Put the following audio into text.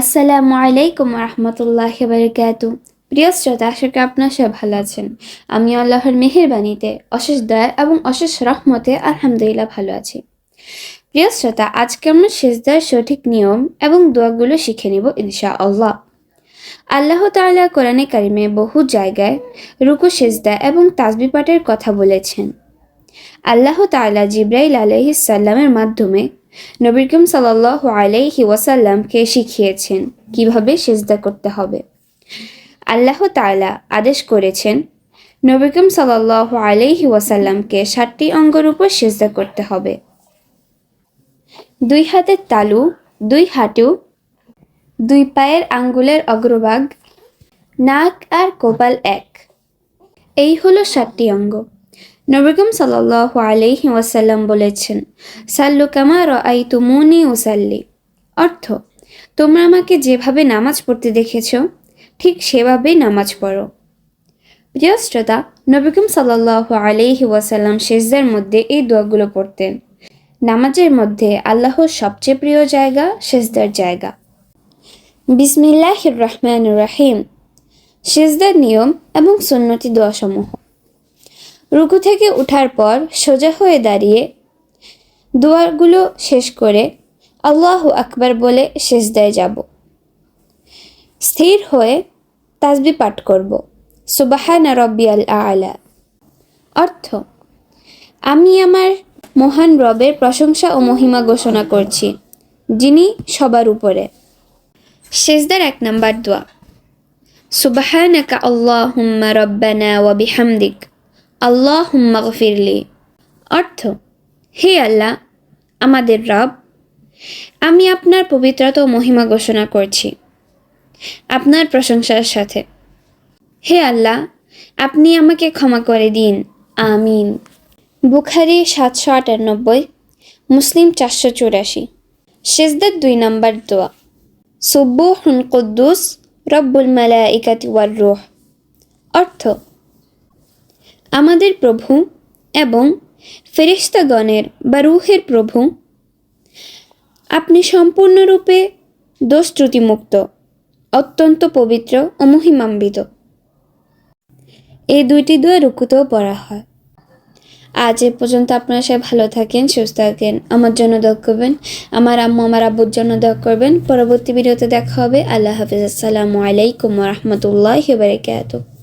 আসসালামু আলাইকুম রহমতুল্লাহ বারকাত প্রিয় শ্রোতা, আশা করি আপনার সব ভালো আছেন। আমি আল্লাহর মেহেরবানিতে অশেষ দয়া এবং অশেষ রহমতে আলহামদুলিল্লাহ ভালো আছি। প্রিয় শ্রোতা, আজকে আমরা সেজদার সঠিক নিয়ম এবং দোয়াগুলো শিখে নেব ইনশা আল্লাহ আল্লাহ তাআলা কোরআনে কারিমে বহু জায়গায় রুকু, সেজদা এবং তাজবি পাঠের কথা বলেছেন। আল্লাহ তাআলা জিব্রাইল আলহিসাল্লামের মাধ্যমে নবীর করিম সাল্লাহ আলাইহি ওয়াসাল্লামকে শিখিয়েছেন কীভাবে সেজদা করতে হবে। আল্লাহ তাআলা আদেশ করেছেন নবী করিম সাল্লাহ আলাইহি ওয়াসাল্লামকে ষাটটি অঙ্গের উপর সেজদা করতে হবে। দুই হাতের তালু, দুই হাঁটু, দুই পায়ের আঙ্গুলের অগ্রভাগ, নাক আর কপাল এক। এই হলো সাতটি অঙ্গ। নবীকম সাল্লাহ আলাইহি ওয়াসাল্লাম বলেছেন, সাল্লু কামা আই তুমুনি ওসাল্লি অর্থ, তোমরা আমাকে যেভাবে নামাজ পড়তে দেখেছ, ঠিক সেভাবেই নামাজ পড়ো। প্রিয় শ্রোতা নবীকম সাল্লাহ আলাইহি ওয়াসাল্লাম শেষদের মধ্যে এই দোয়াগুলো পড়তেন, নামাজের মধ্যে আল্লাহর সবচেয়ে প্রিয় জায়গা শেষদার জায়গা। বিসমিল্লাহ রহমান রাহিম। সেজদার নিয়ম এবং সুন্নতি দোয়াসমূহ। রুকু থেকে ওঠার পর সোজা হয়ে দাঁড়িয়ে দুয়ারগুলো শেষ করে আল্লাহ আকবার বলে সেজদায় যাব। স্থির হয়ে তাসবি পাঠ করব। সুবাহানা রব্বিয়াল আলা। অর্থ, আমি আমার মহান রবের প্রশংসা ও মহিমা ঘোষণা করছি, যিনি সবার উপরে। সেজদার এক নাম্বার দোয়া। সুবাহানাকা আল্লাহুম্মা রব্বানা ওয়া বিহামদিক। আল্লাহুম্মা গফিরলি। অর্থ, হে আল্লাহ, আমাদের রব, আমি আপনার পবিত্রতা মহিমা ঘোষণা করছি আপনার প্রশংসার সাথে। হে আল্লাহ, আপনি আমাকে ক্ষমা করে দিন। আমিন। বুখারি সাতশো আটানব্বই, মুসলিম চারশো চুরাশি। সেজদার দুই নম্বর দোয়া। সুব্বুহুন কুদ্দুস রব্বুল মালাইকাতি ওয়ার রুহ। অর্থ আমাদের প্রভু এবং ফেরিস্তাগণের বা রুহের প্রভু। আপনি সম্পূর্ণরূপে দোষ ত্রুটিমুক্ত অত্যন্ত পবিত্র ও মহিমান্বিত। এই দুইটি দোয়া রুকুতেও পড়া হয়। আজ এ পর্যন্ত আপনারা সবাই ভালো থাকেন, সুস্থ থাকেন। আমার জন্য দোয়া করবেন, আমার আম্মু, আমার আব্বুর জন্য দোয়া করবেন। পরবর্তী ভিডিওতে দেখা হবে। আল্লাহ হাফিজ। আসসালামু আলাইকুম রহমতুল্লাহ বারকাতুহ।